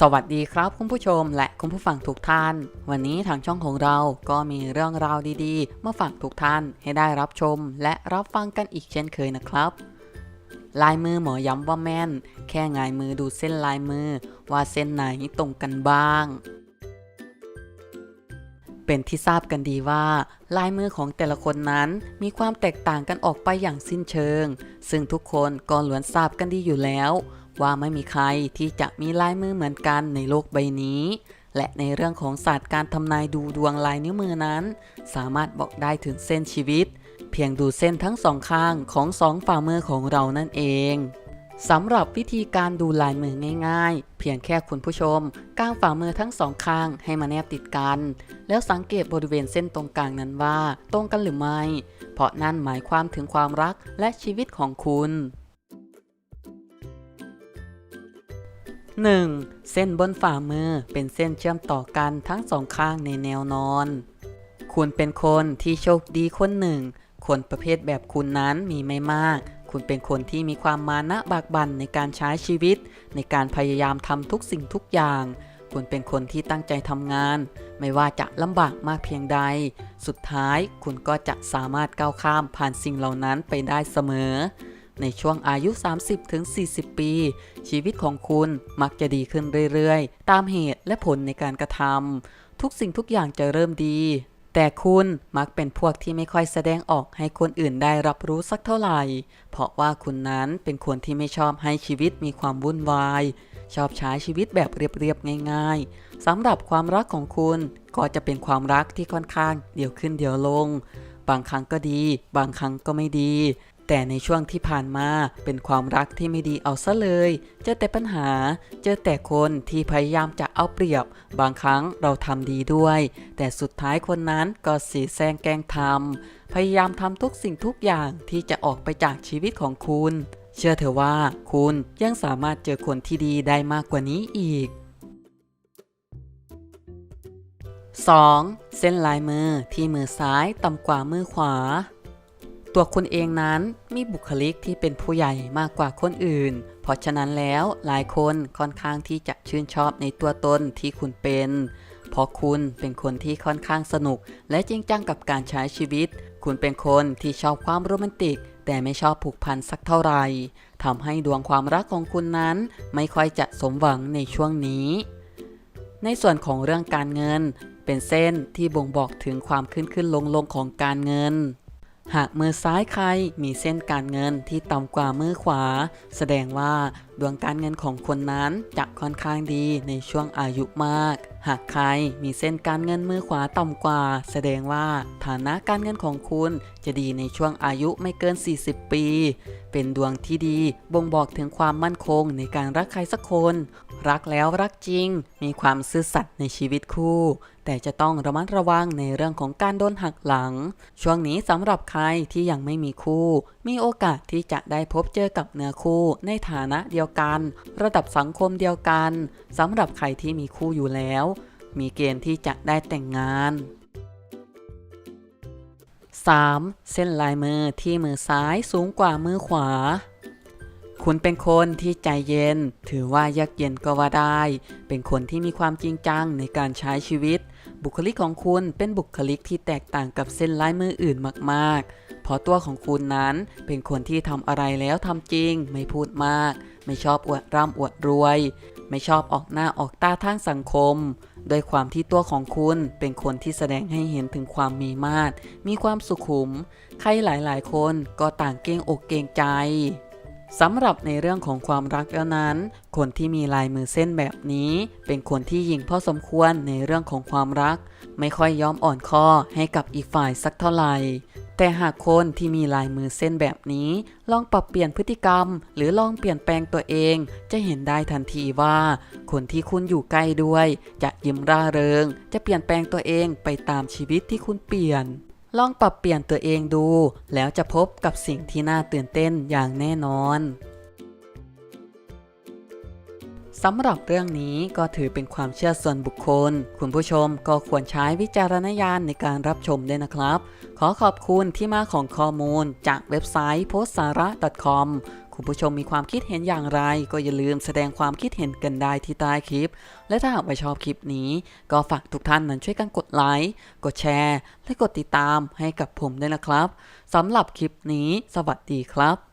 สวัสดีครับคุณผู้ชมและคุณผู้ฟังทุกท่าน วันนี้ทางช่องของเราก็มีเรื่องราวดีๆ มาฝากทุกท่านให้ได้รับชม และรับฟังกันอีกเช่นเคยนะครับ ลายมือหมอย้ำว่าแม่น แค่งายมือดูเส้นลายมือ ว่าเส้นไหนตรงกันบ้าง เป็นที่ทราบกันดีว่า ลายมือของแต่ละคนนั้นมีความแตกต่างกันออกไปอย่างสิ้นเชิง ซึ่งทุกคนก็ล้วนทราบกันดีอยู่แล้ว ว่าไม่มีใครที่จะมีลายมือเหมือนกันในโลกใบนี้ และในเรื่องของศาสตร์การทำนายดูดวงลายนิ้วมือนั้น สามารถบอกได้ถึงเส้นชีวิต เพียงดูเส้นทั้งสองข้างของสองฝ่ามือของเรานั่นเองสำหรับวิธีการดูลายมือง่ายๆ เพียงแค่คุณผู้ชมก้างฝ่ามือทั้งสองข้างให้มาแนบติดกัน แล้วสังเกตบริเวณเส้นตรงกลางนั้นว่า ตรงกันหรือไม่ เพราะนั่นหมายความถึงความรักและชีวิตของคุณ 1. เส้นบนฝ่ามือเป็นเส้นเชื่อมต่อกันทั้งสองข้างในแนวนอน คุณเป็นคนที่โชคดีคนหนึ่ง คนประเภทแบบคุณนั้นมีไม่มาก คุณเป็นคนที่มีความมานะบากบั่นในการใช้ชีวิต ในการพยายามทำทุกสิ่งทุกอย่าง คุณเป็นคนที่ตั้งใจทำงาน ไม่ว่าจะลำบากมากเพียงใด สุดท้ายคุณก็จะสามารถก้าวข้ามผ่านสิ่งเหล่านั้นไปได้เสมอ ในช่วงอายุ 30-40 ปี ชีวิตของคุณมักจะดีขึ้นเรื่อยๆ ตามเหตุและผลในการกระทำทุกสิ่งทุกอย่างจะเริ่มดี แต่คุณมักเป็นพวกที่ไม่ค่อยแสดงออกให้คนอื่นได้รับรู้สักเท่าไหร่ เพราะว่าคุณนั้นเป็นคนที่ไม่ชอบให้ชีวิตมีความวุ่นวาย ชอบใช้ชีวิตแบบเรียบๆง่าย ๆสำหรับความรักของคุณก็จะเป็นความรักที่ค่อนข้างเดี๋ยวขึ้นเดี๋ยวลงบางครั้งก็ดี บางครั้งก็ไม่ดี แต่ในช่วงที่ผ่านมาเป็นความรักที่ไม่ดีเอาซะเลย เจอแต่ปัญหา เจอแต่คนที่พยายามจะเอาเปรียบ บางครั้งเราทำดีด้วย แต่สุดท้ายคนนั้นก็สีแซงแกล้งทำพยายามทำทุกสิ่งทุกอย่างที่จะออกไปจากชีวิตของคุณ เชื่อเถอะว่าคุณยังสามารถเจอคนที่ดีได้มากกว่านี้อีก 2. เส้นลายมือที่มือซ้ายต่ำกว่ามือขวา ตัวคุณเองนั้นมีบุคลิกที่เป็นผู้ใหญ่มากกว่าคนอื่น เพราะฉะนั้นแล้วหลายคนค่อนข้างที่จะชื่นชอบในตัวตนที่คุณเป็น เพราะคุณเป็นคนที่ค่อนข้างสนุก และจริงจังกับการใช้ชีวิต คุณเป็นคนที่ชอบความโรแมนติก แต่ไม่ชอบผูกพันสักเท่าไหร่ทำให้ดวงความรักของคุณนั้นไม่ค่อยจะสมหวังในช่วงนี้ ในส่วนของเรื่องการเงิน เป็นเส้นที่บ่งบอกถึงความขึ้นขึ้นลงลงของการเงิน หากมือซ้ายใครมีเส้นการเงินที่ต่ำกว่ามือขวา แสดงว่าดวงการเงินของคนนั้นจะค่อนข้างดีในช่วงอายุมาก หากใครมีเส้นการเงินมือขวาต่ำกว่า แสดงว่าฐานะการเงินของคุณจะดีในช่วงอายุไม่เกิน 40 ปี เป็นดวงที่ดีบ่งบอกถึงความมั่นคงในการรักใครสักคน รักแล้วรักจริง มีความซื่อสัตย์ในชีวิตคู่ แต่จะต้องระมัดระวังในเรื่องของการโดนหักหลัง ช่วงนี้สำหรับใครที่ยังไม่มีคู่ มีโอกาสที่จะได้พบเจอกับเนื้อคู่ในฐานะเดียวกัน ระดับสังคมเดียวกันสำหรับใครที่มีคู่อยู่แล้ว มีเกณฑ์ที่จะได้แต่งงาน 3. เส้นลายมือที่มือซ้ายสูงกว่ามือขวา คุณเป็นคนที่ใจเย็น ถือว่ายักเย็นก็ว่าได้ เป็นคนที่มีความจริงจังในการใช้ชีวิต บุคลิกของคุณเป็นบุคลิกที่แตกต่างกับเส้นลายมืออื่นมากๆ เพราะตัวของคุณนั้นเป็นคนที่ทำอะไรแล้วทำจริง ไม่พูดมาก ไม่ชอบอวดร่ำอวดรวย ไม่ชอบออกหน้าออกตาทางสังคมโดยความที่ตัวของคุณเป็นคนที่แสดงให้เห็นถึงความมีมาตร มีความสุขุม ใครหลายๆ คนก็ต่างเกรงอกเกรงใจสำหรับในเรื่องของความรักแล้วนั้น คนที่มีลายมือเส้นแบบนี้ เป็นคนที่ยิงพอสมควรในเรื่องของความรัก ไม่ค่อยยอมอ่อนข้อให้กับอีกฝ่ายสักเท่าไหร่ แต่หากคนที่มีลายมือเส้นแบบนี้ ลองปรับเปลี่ยนพฤติกรรม หรือลองเปลี่ยนแปลงตัวเอง จะเห็นได้ทันทีว่า คนที่คุณอยู่ใกล้ด้วย จะยิ้มร่าเริง จะเปลี่ยนแปลงตัวเองไปตามชีวิตที่คุณเปลี่ยน ลองปรับเปลี่ยนตัวเองดู แล้วจะพบกับสิ่งที่น่าตื่นเต้นอย่างแน่นอน สำหรับเรื่องนี้ก็ถือเป็นความเชื่อส่วนบุคคล คุณผู้ชมก็ควรใช้วิจารณญาณในการรับชมด้วยนะครับ ขอขอบคุณที่มาของข้อมูลจากเว็บไซต์ p o s t s a r a .com คุณผู้ชมมีความคิดเห็นอย่างไร ก็อย่าลืมแสดงความคิดเห็นกันได้ที่ใต้คลิป และถ้าหากไม่ชอบคลิปนี้ ก็ฝากทุกท่านนั้นช่วยกันกดไลค์กดแชร์ และกดติดตามให้กับผมด้วยนะครับสำหรับคลิปนี้ สวัสดีครับ